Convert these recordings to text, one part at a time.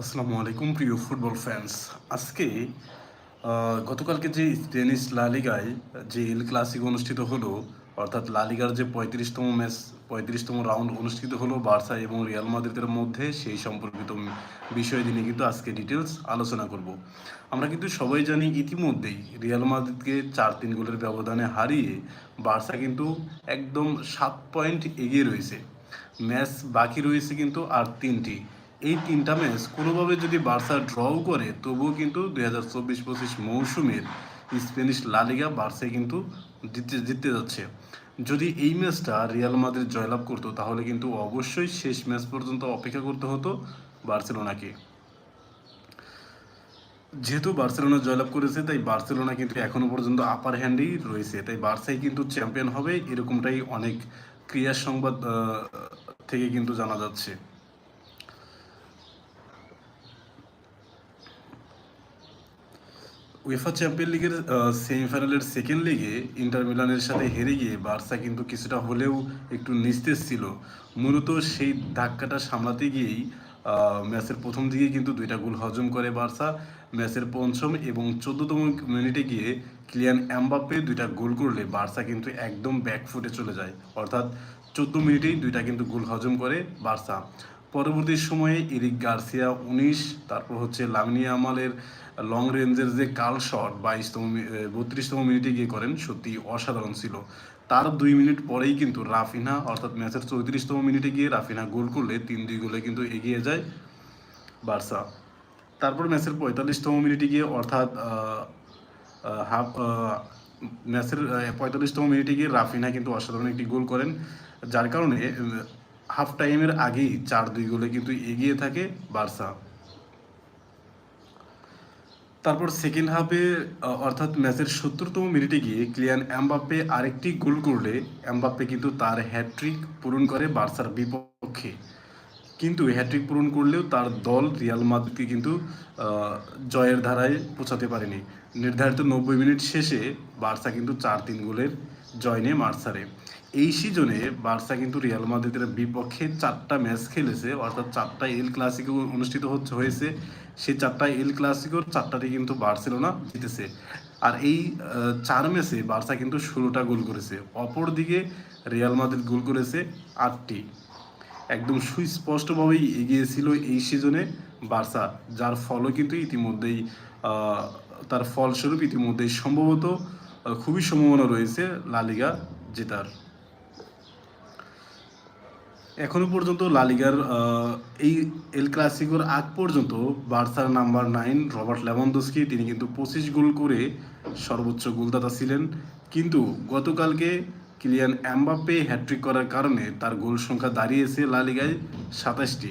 আসসালামু আলাইকুম, প্রিয় ফুটবল ফ্যান্স আজকে গতকালকে যে স্পেনিশ লালিগায় যে এল ক্লাসিক অনুষ্ঠিত হলো, অর্থাৎ লালিগার যে পঁয়ত্রিশতম ম্যাচ পঁয়ত্রিশতম রাউন্ড অনুষ্ঠিত হলো বার্সা এবং রিয়াল মাদ্রিদের মধ্যে, সেই সম্পর্কিত বিষয় নিয়ে কিন্তু আজকে ডিটেলস আলোচনা করব। আমরা কিন্তু সবাই জানি ইতিমধ্যেই রিয়াল মাদ্রিদকে চার তিন গোলের ব্যবধানে হারিয়ে বার্সা কিন্তু একদম সাত পয়েন্ট এগিয়ে রয়েছে। ম্যাচ বাকি রয়েছে কিন্তু আর তিনটি। এই তিনটা ম্যাচ কোনোভাবে যদি বার্সা ড্রও করে, তবুও কিন্তু দুই হাজার চব্বিশ পঁচিশ মৌসুমের স্প্যানিশ লালিগা বার্সায় কিন্তু জিততে জিততে যাচ্ছে। যদি এই ম্যাচটা রিয়াল মাদ্রিদ জয়লাভ করতো, তাহলে কিন্তু অবশ্যই শেষ ম্যাচ পর্যন্ত অপেক্ষা করতে হতো বার্সেলোনাকে। যেহেতু বার্সেলোনা জয়লাভ করেছে, তাই বার্সেলোনা কিন্তু এখনও পর্যন্ত আপার হ্যান্ডেই রয়েছে। তাই বার্সাই কিন্তু চ্যাম্পিয়ন হবে, এরকমটাই অনেক ক্রিয়া সংবাদ থেকে কিন্তু জানা যাচ্ছে। উয়েফা চ্যাম্পিয়ন লিগের সেমিফাইনালের সেকেন্ড লিগে ইন্টার মিলানের সাথে হেরে গিয়ে বার্সা কিন্তু কিছুটা হলেও একটু নিস্তেজ ছিল। মূলত সেই ধাক্কাটা সামলাতে গিয়েই ম্যাচের প্রথম দিকে কিন্তু দুইটা গোল হজম করে বার্সা ম্যাচের পঞ্চম এবং চোদ্দতম মিনিটে গিয়ে ক্লিয়ান এমবাপ্পে দুইটা গোল করলে বার্সা কিন্তু একদম ব্যাকফুটে চলে যায়। অর্থাৎ চোদ্দ মিনিটেই দুইটা কিন্তু গোল হজম করে বার্সা পরবর্তী সময়ে ইরিক গার্সিয়া উনিশ, তারপর হচ্ছে লামিনী আমালের লং রেঞ্জের যে কাল শট বাইশতম বত্রিশতম মিনিটে গিয়ে করেন, সত্যি অসাধারণ ছিল। তার দুই মিনিট পরেই কিন্তু রাফিনা, অর্থাৎ ম্যাচের চৌত্রিশতম মিনিটে গিয়ে রাফিনা গোল করলে তিন দুই গোলে কিন্তু এগিয়ে যায় বার্সা। তারপর ম্যাচের পঁয়তাল্লিশতম মিনিটে গিয়ে অর্থাৎ হাফ ম্যাচের পঁয়তাল্লিশতম মিনিটে গিয়ে রাফিনা কিন্তু অসাধারণ একটি গোল করেন, যার কারণে হাফ টাইমের আগেই চার দুই গোলে কিন্তু এগিয়ে থাকে বার্সা। তারপর সেকেন্ড হাফে অর্থাৎ ম্যাচের সত্তরতম মিনিটে গিয়ে ক্লিয়ান এমবাপ্পে আরেকটি গোল করলে এমবাপ্পে কিন্তু তার হ্যাট্রিক পূরণ করে বার্সার বিপক্ষে। কিন্তু হ্যাট্রিক পূরণ করলেও তার দল রিয়াল মাদ্রিদকে কিন্তু জয়ের ধারায় পৌঁছাতে পারেনি। নির্ধারিত নব্বই মিনিট শেষে বার্সা কিন্তু চার তিন গোলের জয় নিয়ে মার্সারে এই সিজনে বার্সা কিন্তু রিয়াল মাদ্রিদের বিপক্ষে চারটা ম্যাচ খেলেছে, অর্থাৎ চারটা এল ক্লাসিকো অনুষ্ঠিত হচ্ছে, হয়েছে। সেই চারটা এল ক্লাসিকোর চারটাতে কিন্তু বার্সেলোনা জিতেছে। আর এই চার ম্যাচে বার্সা কিন্তু ষোলোটা গোল করেছে। অপরদিকে রিয়াল মাদ্রিদ গোল করেছে আটটি। একদম সুস্পষ্টভাবেই এগিয়ে ছিল এই সিজনে বার্সা, যার ফলও কিন্তু ইতিমধ্যেই তার ফলস্বরূপ ইতিমধ্যেই সম্ভবত খুবই সম্ভাবনা রয়েছে লালিগা জেতার। এখনও পর্যন্ত লালিগার এই এল ক্লাসিকোর আগ পর্যন্ত বার্সার নাম্বার নাইন রবার্ট লেভানদোস্কি, তিনি কিন্তু পঁচিশ গোল করে সর্বোচ্চ গোলদাতা ছিলেন। কিন্তু গতকালকে কিলিয়ান এমবাপ্পে হ্যাট্রিক করার কারণে তার গোল সংখ্যা দাঁড়িয়েছে লালিগায় সাতাশটি,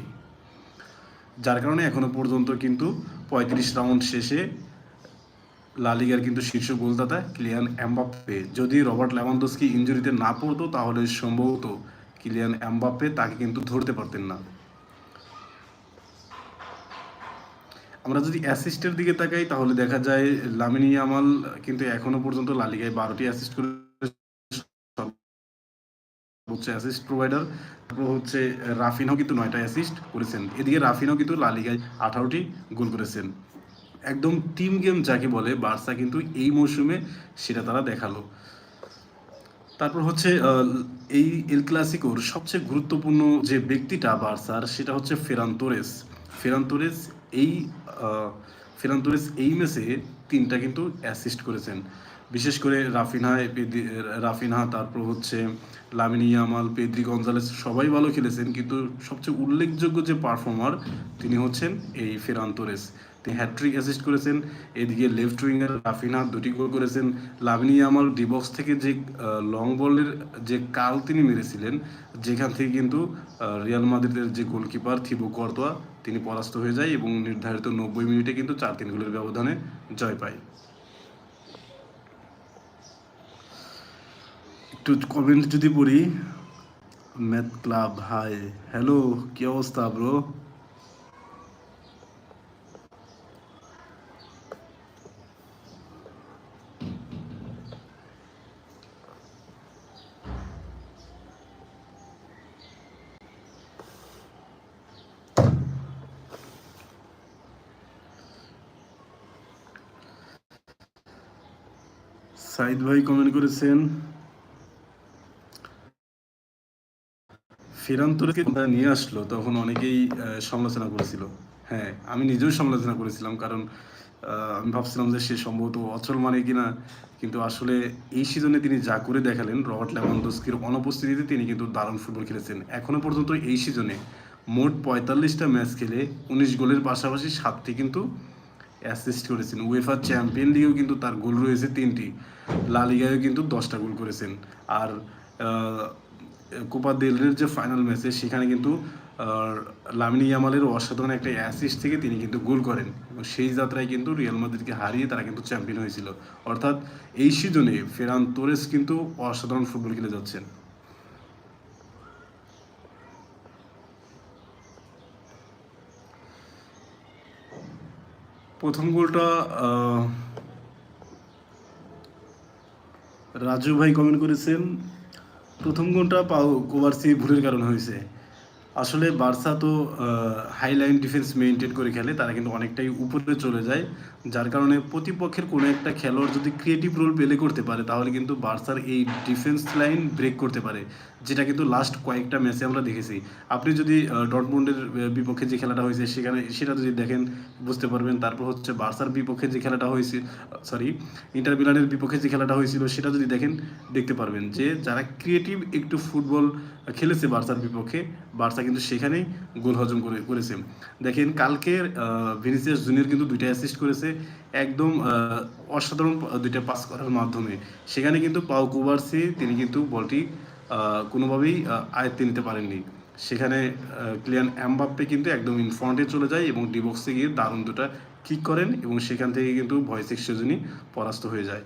যার কারণে এখনও পর্যন্ত কিন্তু পঁয়ত্রিশ রাউন্ড শেষে লালিগার কিন্তু শীর্ষ গোলদাতা কিলিয়ান এমবাপ্পে। যদি রবার্ট লেভানদোস্কি ইঞ্জুরিতে না পড়তো, তাহলে সম্ভবত কিলিয়ান এমবাপ্পে তাকে কিন্তু ধরতে পারতেন না। আমরা যদি অ্যাসিস্টের দিকে তাকাই, তাহলে দেখা যায় লামিনী আমাল কিন্তু এখনও পর্যন্ত লালিগায় বারোটি অ্যাসিস্ট করে হচ্ছে অ্যাসিস্ট প্রোভাইডার, তারপর হচ্ছে রাফিনও কিন্তু নয়টা অ্যাসিস্ট করেছেন। এদিকে রাফিনও কিন্তু লালিগায় আঠারোটি গোল করেছেন। একদম টিম গেম যাকে বলে বার্সা কিন্তু এই মৌসুমে সেটা তারা দেখাল। তারপর হচ্ছে এই এল ক্লাসিকোর সবচেয়ে গুরুত্বপূর্ণ যে ব্যক্তিটা বার্সার সেটা হচ্ছে ফেরান তোরেস ফেরান তোরেস এই ফেরান তোরেস এই ম্যাচে তিনটা কিন্তু অ্যাসিস্ট করেছেন। বিশেষ করে রাফিনহা রাফিনহা তারপর হচ্ছে লামিনী আমাল পেদ্রি গঞ্জালেস সবাই ভালো খেলেছেন, কিন্তু সবচেয়ে উল্লেখযোগ্য যে পারফর্মার তিনি হচ্ছেন এই ফেরান তোরেস তিনি হ্যাট্রিক অ্যাসিস্ট করেছেন, এদিকে লেফট উইঙ্গার রাফিনা দুটি গোল করেছেন। লাভনি আমাল ডিবক্স থেকে যে লং বলের যে কাল তিনি মেরেছিলেন, যেখান থেকে কিন্তু রিয়াল মাদ্রিদের যে গোলকিপার থিবো কর্তোয়া, তিনি পরাস্ত হয়ে যায় এবং নির্ধারিত নব্বই মিনিটে কিন্তু চার তিন গোলের ব্যবধানে জয় পায়। একটু কমেন্ট যদি পড়ি ম্যাথ ক্লাব হাই হ্যালো কি অবস্থা ব্রো সাইদ ভাই কমেন্ট করেছেন। ফেরান নিয়ে আসলো? তখন অনেকেই সমালোচনা করেছিল। হ্যাঁ আমি নিজেও সমালোচনা করেছিলাম কারণ আমি ভাবছিলাম যে সে সম্ভবত অচল মানে কিনা। কিন্তু আসলে এই সিজনে তিনি যা করে দেখালেন, রবার্ট লেভানডস্কির অনুপস্থিতিতে তিনি কিন্তু দারুণ ফুটবল খেলেছেন। এখনও পর্যন্ত এই সিজনে মোট পঁয়তাল্লিশটা ম্যাচ খেলে উনিশ গোলের পাশাপাশি সাতটি কিন্তু অ্যাসিস্ট করেছেন উয়েফা চ্যাম্পিয়ন লিগেও কিন্তু তার গোল রয়েছে তিনটি। লা লিগায়ও কিন্তু দশটা গোল করেছেন। আর কোপা দেলের যে ফাইনাল ম্যাচে সেখানে কিন্তু লামিনী ইয়ামালের অসাধারণ একটা অ্যাসিস্ট থেকে তিনি কিন্তু গোল করেন। এবং সেই যাত্রায় কিন্তু রিয়াল মাদ্রিদকে হারিয়ে তারা কিন্তু চ্যাম্পিয়ন হয়েছিল। অর্থাৎ এই সিজনে ফেরান তোরেস কিন্তু অসাধারণ ফুটবল খেলে যাচ্ছেন। প্রথম গোলটা রাজু ভাই কমেন্ট করেছেন, প্রথম গোলটা পাও কোভার্সি ভুলের কারণে হয়েছে। আসলে বার্সা তো হাই লাইন ডিফেন্স মেনটেন করে খেলে, তারা কিন্তু অনেকটাই উপরে চলে যায়। যার কারণে প্রতিপক্ষের কোনো একটা খেলোয়াড় যদি ক্রিয়েটিভ রোল প্লে করতে পারে, তাহলে কিন্তু বার্সার এই ডিফেন্স লাইন ব্রেক করতে পারে, যেটা কিন্তু লাস্ট কয়েকটা ম্যাচে আমরা দেখেছি। আপনি যদি ডটমুন্ডের বিপক্ষে যে খেলাটা হয়েছে, সেখানে, সেটা যদি দেখেন, বুঝতে পারবেন। তারপর হচ্ছে বার্সার বিপক্ষে যে খেলাটা হয়েছে সরি ইন্টার মিলানের বিপক্ষে যে খেলাটা হয়েছিল, সেটা যদি দেখেন, দেখতে পারবেন যে যারা ক্রিয়েটিভ একটু ফুটবল খেলেছে বার্সার বিপক্ষে, বার্সা কিন্তু সেখানেই গোল হজম করে, করেছে। দেখেন, কালকের ভিনিসিয়াস জুনিয়র কিন্তু দুইটা অ্যাসিস্ট করেছে। একদম অসাধারণ দুইটা পাস করার মাধ্যমে। সেখানে কিন্তু পাও কুবার্সি, তিনি কিন্তু বলটি কোনোভাবেই আয়ত্তে নিতে পারেননি। সেখানে ক্লিয়ান অ্যামবাপ্পে কিন্তু একদম ইনফ্রন্টে চলে যায় এবং ডিবক্সে গিয়ে দারুণ দুটা কিক করেন এবং সেখান থেকে কিন্তু ভয়েস এক্সচেঞ্জনই পরাস্ত হয়ে যায়।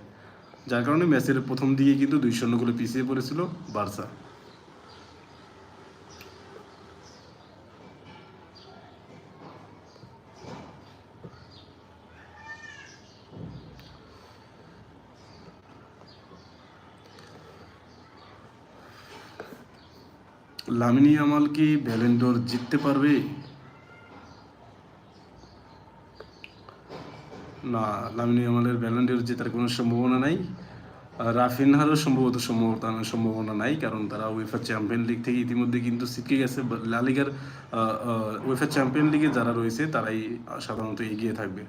যার কারণে ম্যাচের প্রথম দিকে কিন্তু দুই শূন্য গোলে পিছিয়ে পড়েছিল বার্সা। লামিনী আমাল কি ভ্যালেন্ডোর জিততে পারবে? না, লামিনী আমালের ভ্যালেন্ডোর জেতার কোনো সম্ভাবনা নাই। রাফিনহারও সম্ভবত সম্ভাবনা সম্ভাবনা নাই, কারণ তারা উয়েফা চ্যাম্পিয়ন লিগ থেকে ইতিমধ্যে কিন্তু ছিটকে গেছে। লা লিগার উয়েফা চ্যাম্পিয়ন লিগে যারা রয়েছে, তারাই সাধারণত এগিয়ে থাকবে।